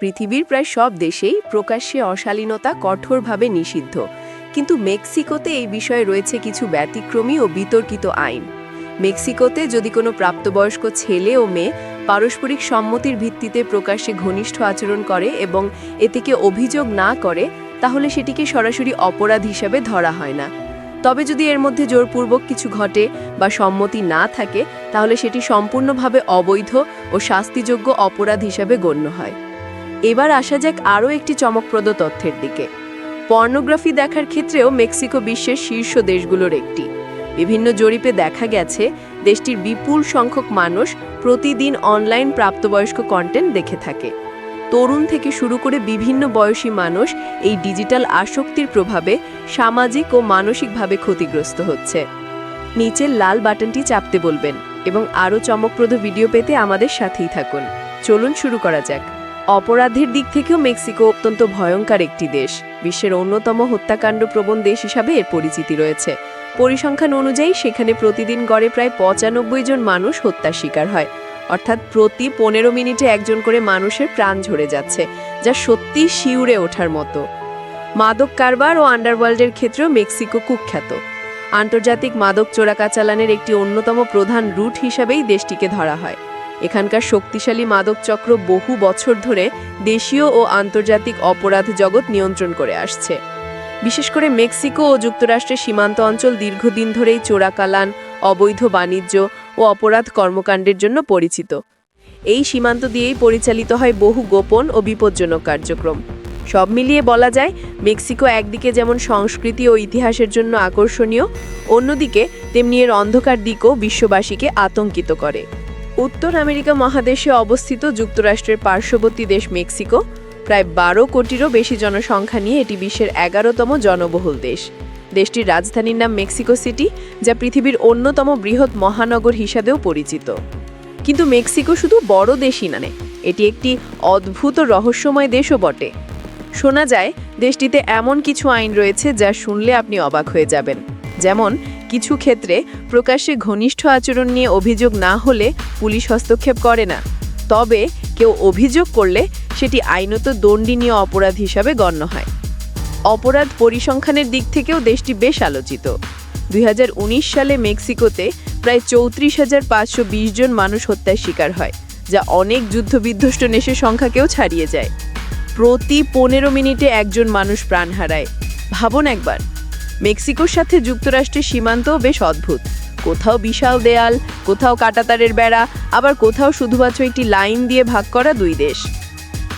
পৃথিবীর প্রায় সব দেশেই প্রকাশ্যে অশালীনতা কঠোরভাবে নিষিদ্ধ। কিন্তু মেক্সিকোতে এই বিষয়ে রয়েছে কিছু ব্যতিক্রমী ও বিতর্কিত আইন। মেক্সিকোতে যদি কোনো প্রাপ্তবয়স্ক ছেলে ও মেয়ে পারস্পরিক সম্মতির ভিত্তিতে প্রকাশ্যে ঘনিষ্ঠ আচরণ করে এবং এ থেকে অভিযোগ না করে, তাহলে সেটিকে সরাসরি অপরাধ হিসাবে ধরা হয় না। তবে যদি এর মধ্যে জোরপূর্বক কিছু ঘটে বা সম্মতি না থাকে, তাহলে সেটি সম্পূর্ণভাবে অবৈধ ও শাস্তিযোগ্য অপরাধ হিসাবে গণ্য হয়। এবার আসা যাক আরও একটি চমকপ্রদ তথ্যের দিকে। পর্নোগ্রাফি দেখার ক্ষেত্রেও মেক্সিকো বিশ্বের শীর্ষ দেশগুলোর একটি। বিভিন্ন জরিপে দেখা গেছে, দেশটির বিপুল সংখ্যক মানুষ প্রতিদিন অনলাইন প্রাপ্তবয়স্ক কন্টেন্ট দেখে থাকে। তরুণ থেকে শুরু করে বিভিন্ন বয়সী মানুষ এই ডিজিটাল আসক্তির প্রভাবে সামাজিক ও মানসিকভাবে ক্ষতিগ্রস্ত হচ্ছে। নিচের লাল বাটনটি চাপতে বলবেন এবং আরও চমকপ্রদ ভিডিও পেতে আমাদের সাথেই থাকুন। চলুন শুরু করা যাক। অপরাধের দিক থেকেও মেক্সিকো অত্যন্ত ভয়ঙ্কর একটি দেশ। বিশ্বের অন্যতম হত্যাকাণ্ড প্রবণ দেশ হিসাবে এর পরিচিতি রয়েছে। পরিসংখ্যান অনুযায়ী, সেখানে প্রতিদিন গড়ে প্রায় পঁচানব্বই জন মানুষ হত্যার শিকার হয়। অর্থাৎ প্রতি পনেরো মিনিটে একজন করে মানুষের প্রাণ ঝরে যাচ্ছে, যা সত্যি শিউরে ওঠার মতো। মাদক কারবার ও আন্ডারওয়ার্ল্ডের ক্ষেত্রেও মেক্সিকো কুখ্যাত। আন্তর্জাতিক মাদক চোরাকাচালানের একটি অন্যতম প্রধান রুট হিসাবেই দেশটিকে ধরা হয়। এখানকার শক্তিশালী মাদক চক্র বহু বছর ধরে দেশীয় ও আন্তর্জাতিক অপরাধ জগৎ নিয়ন্ত্রণ করে আসছে। বিশেষ করে মেক্সিকো ও যুক্তরাষ্ট্রের সীমান্ত অঞ্চল দীর্ঘদিন ধরেই চোরাকালান, অবৈধ বাণিজ্য ও অপরাধ কর্মকাণ্ডের জন্য পরিচিত। এই সীমান্ত দিয়েই পরিচালিত হয় বহু গোপন ও বিপজ্জনক কার্যক্রম। সব মিলিয়ে বলা যায়, মেক্সিকো একদিকে যেমন সংস্কৃতি ও ইতিহাসের জন্য আকর্ষণীয়, অন্যদিকে তেমনি এর অন্ধকার দিকও বিশ্ববাসীকে আতঙ্কিত করে। উত্তর আমেরিকা মহাদেশে অবস্থিত যুক্তরাষ্ট্রের পার্শ্ববর্তী দেশ মেক্সিকো, প্রায় বারো কোটিরও বেশি জনসংখ্যা নিয়ে এটি বিশ্বের এগারোতম জনবহুল দেশ। দেশটির রাজধানীর নাম মেক্সিকো সিটি, যা পৃথিবীর অন্যতম বৃহৎ মহানগর হিসাবেও পরিচিত। কিন্তু মেক্সিকো শুধু বড় দেশই না এটি একটি অদ্ভুত রহস্যময় দেশও বটে। শোনা যায়, দেশটিতে এমন কিছু আইন রয়েছে যা শুনলে আপনি অবাক হয়ে যাবেন। যেমন কিছু ক্ষেত্রে প্রকাশ্যে ঘনিষ্ঠ আচরণ নিয়ে অভিযোগ না হলে পুলিশ হস্তক্ষেপ করে না। তবে কেউ অভিযোগ করলে সেটি আইনত দণ্ডনীয় অপরাধ হিসাবে গণ্য হয়। অপরাধ পরিসংখ্যানের দিক থেকেও দেশটি বেশ আলোচিত। দুই হাজার উনিশ সালে মেক্সিকোতে প্রায় চৌত্রিশ হাজার পাঁচশো জন মানুষ হত্যার শিকার হয়, যা অনেক যুদ্ধবিধ্বস্ত নেশের সংখ্যাকেও ছাড়িয়ে যায়। প্রতি পনেরো মিনিটে একজন মানুষ প্রাণ হারায়। ভাবুন একবার মেক্সিকোর সাথে যুক্তরাষ্ট্রের সীমান্তও বেশ অদ্ভুত। কোথাও বিশাল দেয়াল, কোথাও কাটাতারের বেড়া, আবার কোথাও শুধুমাত্র একটি লাইন দিয়ে ভাগ করা দুই দেশ।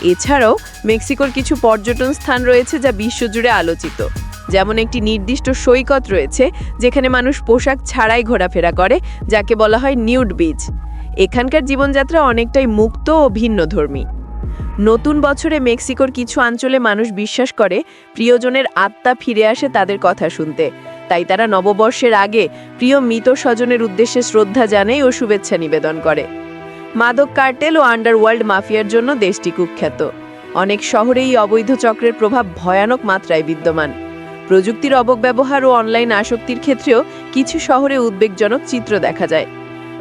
এছাড়াও মেক্সিকোর কিছু পর্যটন স্থান রয়েছে যা বিশ্বজুড়ে আলোচিত। যেমন একটি নির্দিষ্ট সৈকত রয়েছে, যেখানে মানুষ পোশাক ছাড়াই ঘোরাফেরা করে, যাকে বলা হয় নিউড বিচ। এখানকার জীবনযাত্রা অনেকটাই মুক্ত ও ভিন্নধর্মী। নতুন বছরে মেক্সিকোর কিছু অঞ্চলে মানুষ বিশ্বাস করে প্রিয়জনের আত্মা ফিরে আসে তাদের কথা শুনতে। তাই তারা নববর্ষের আগে প্রিয় মৃত স্বজনের উদ্দেশ্যে শ্রদ্ধা জানায় ও শুভেচ্ছা নিবেদন করে। মাদক কার্টেল ও আন্ডারওয়ার্ল্ড মাফিয়ার জন্য দেশটি কুখ্যাত। অনেক শহরে এই অবৈধ চক্রের প্রভাব ভয়ানক মাত্রায় বিদ্যমান। প্রযুক্তির অপব্যবহার ও অনলাইন আসক্তির ক্ষেত্রেও কিছু শহরে উদ্বেগজনক চিত্র দেখা যায়।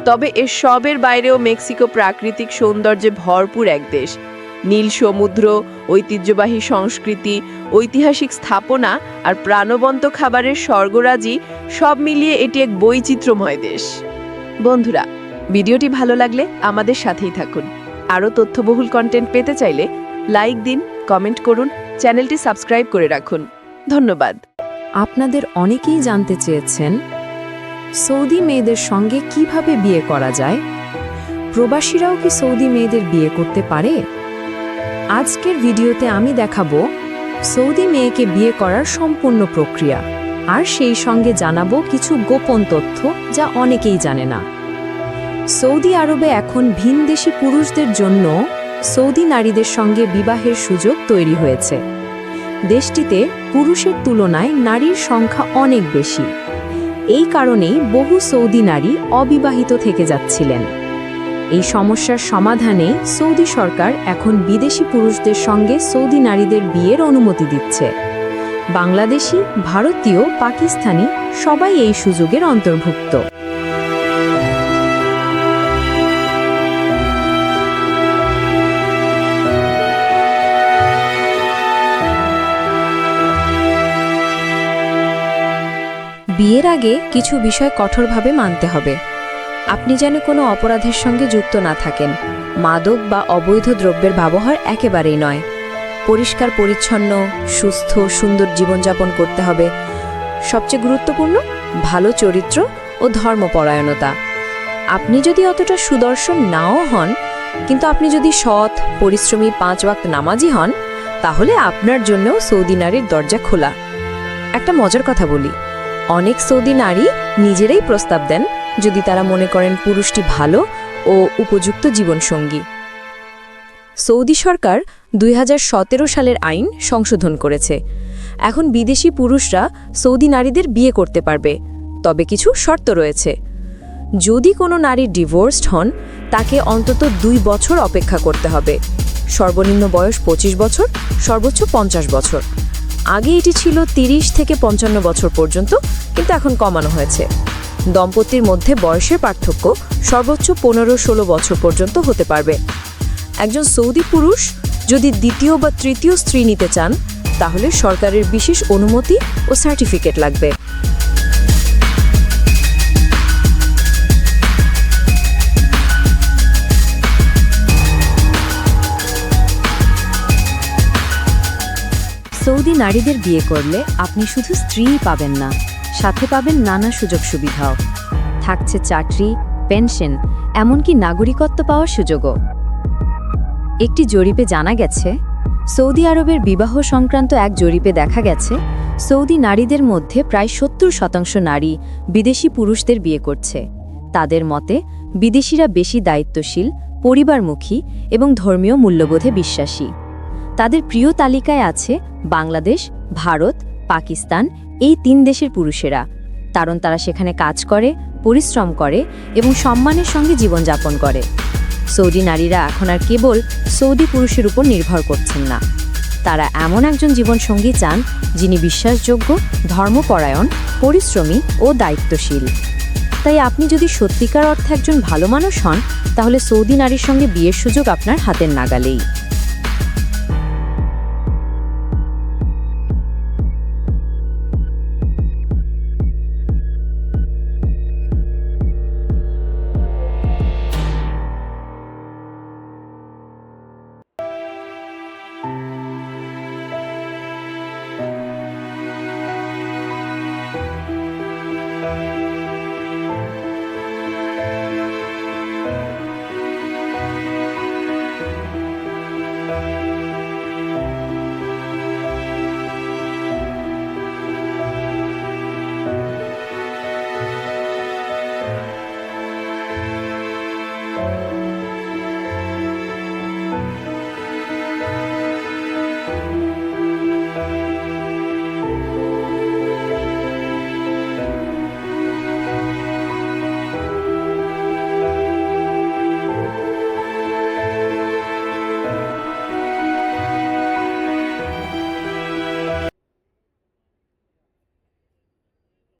তবে এর সবের বাইরেও মেক্সিকো প্রাকৃতিক সৌন্দর্যে ভরপুর এক দেশ। নীল সমুদ্র, ঐতিহ্যবাহী সংস্কৃতি, ঐতিহাসিক স্থাপনা আর প্রাণবন্ত খাবারের স্বর্গরাজি সব মিলিয়ে এটি এক বৈচিত্র্যময় দেশ। বন্ধুরা, ভিডিওটি ভালো লাগলে আমাদের সাথেই থাকুন। আরও তথ্যবহুল কন্টেন্ট পেতে চাইলে লাইক দিন কমেন্ট করুন, চ্যানেলটি সাবস্ক্রাইব করে রাখুন। ধন্যবাদ। আপনাদের অনেকেই জানতে চেয়েছেন, সৌদি মেয়েদের সঙ্গে কীভাবে বিয়ে করা যায়? প্রবাসীরাও কি সৌদি মেয়েদের বিয়ে করতে পারে? আজকের ভিডিওতে আমি দেখাবো সৌদি মেয়েকে বিয়ে করার সম্পূর্ণ প্রক্রিয়া। আর সেই সঙ্গে জানাব কিছু গোপন তথ্য যা অনেকেই জানে না। সৌদি আরবে এখন ভিনদেশি পুরুষদের জন্য সৌদি নারীদের সঙ্গে বিবাহের সুযোগ তৈরি হয়েছে। দেশটিতে পুরুষের তুলনায় নারীর সংখ্যা অনেক বেশি। এই কারণেই বহু সৌদি নারী অবিবাহিত থেকে যাচ্ছিলেন। এই সমস্যার সমাধানে সৌদি সরকার এখন বিদেশি পুরুষদের সঙ্গে সৌদি নারীদের বিয়ের অনুমতি দিচ্ছে। বাংলাদেশি, ভারতীয়, পাকিস্তানি সবাই এই সুযোগের অন্তর্ভুক্ত। বিয়ের আগে কিছু বিষয় কঠোরভাবে মানতে হবে। আপনি যেন কোনো অপরাধের সঙ্গে যুক্ত না থাকেন। মাদক বা অবৈধ দ্রব্যের ব্যবহার একেবারেই নয়। পরিষ্কার, পরিচ্ছন্ন, সুস্থ, সুন্দর জীবনযাপন করতে হবে। সবচেয়ে গুরুত্বপূর্ণ, ভালো চরিত্র ও ধর্মপরায়ণতা। আপনি যদি অতটা সুদর্শন নাও হন, কিন্তু আপনি যদি সৎ, পরিশ্রমী, পাঁচ ওয়াক্ত নামাজি হন, তাহলে আপনার জন্যও সৌদি নারীর দরজা খোলা। একটা মজার কথা বলি। অনেক সৌদি নারী নিজেরাই প্রস্তাব দেন যদি তারা মনে করেন পুরুষটি ভালো ও উপযুক্ত জীবনসঙ্গী। সৌদি সরকার দুই হাজার সতেরো সালের আইন সংশোধন করেছে। এখন বিদেশি পুরুষরা সৌদি নারীদের বিয়ে করতে পারবে, তবে কিছু শর্ত রয়েছে। যদি কোনো নারী ডিভোর্সড হন, তাকে অন্তত দুই বছর অপেক্ষা করতে হবে। সর্বনিম্ন বয়স ২৫ বছর, সর্বোচ্চ পঞ্চাশ বছর। আগে এটি ছিল ৩০ থেকে পঞ্চান্ন বছর পর্যন্ত, কিন্তু এখন কমানো হয়েছে। দম্পতির মধ্যে বয়সের পার্থক্য সর্বোচ্চ পনেরো ষোলো বছর পর্যন্ত হতে পারবে। একজন সৌদি পুরুষ যদি দ্বিতীয় বা তৃতীয় স্ত্রী নিতে চান, তাহলে সরকারের বিশেষ অনুমতি ও সার্টিফিকেট লাগবে। সৌদি নারীদের বিয়ে করলে আপনি শুধু স্ত্রীই পাবেন না সাথে পাবেন নানা সুযোগ সুবিধাও। থাকছে চাকরি, পেনশন, এমনকি নাগরিকত্ব পাওয়ার সুযোগও। একটি জরিপে জানা গেছে, সৌদি আরবের বিবাহ সংক্রান্ত এক জরিপে দেখা গেছে, সৌদি নারীদের মধ্যে প্রায় সত্তর শতাংশ নারী বিদেশি পুরুষদের বিয়ে করছে। তাদের মতে, বিদেশিরা বেশি দায়িত্বশীল, পরিবারমুখী এবং ধর্মীয় মূল্যবোধে বিশ্বাসী। তাদের প্রিয় তালিকায় আছে বাংলাদেশ, ভারত, পাকিস্তান এই তিন দেশের পুরুষেরা। কারণ তারা সেখানে কাজ করে, পরিশ্রম করে এবং সম্মানের সঙ্গে জীবনযাপন করে। সৌদি নারীরা এখন আর কেবল সৌদি পুরুষের উপর নির্ভর করছেন না। তারা এমন একজন জীবনসঙ্গী চান, যিনি বিশ্বাসযোগ্য, ধর্মপরায়ণ, পরিশ্রমী ও দায়িত্বশীল। তাই আপনি যদি সত্যিকার অর্থে একজন ভালো মানুষ হন, তাহলে সৌদি নারীর সঙ্গে বিয়ের সুযোগ আপনার হাতের নাগালেই।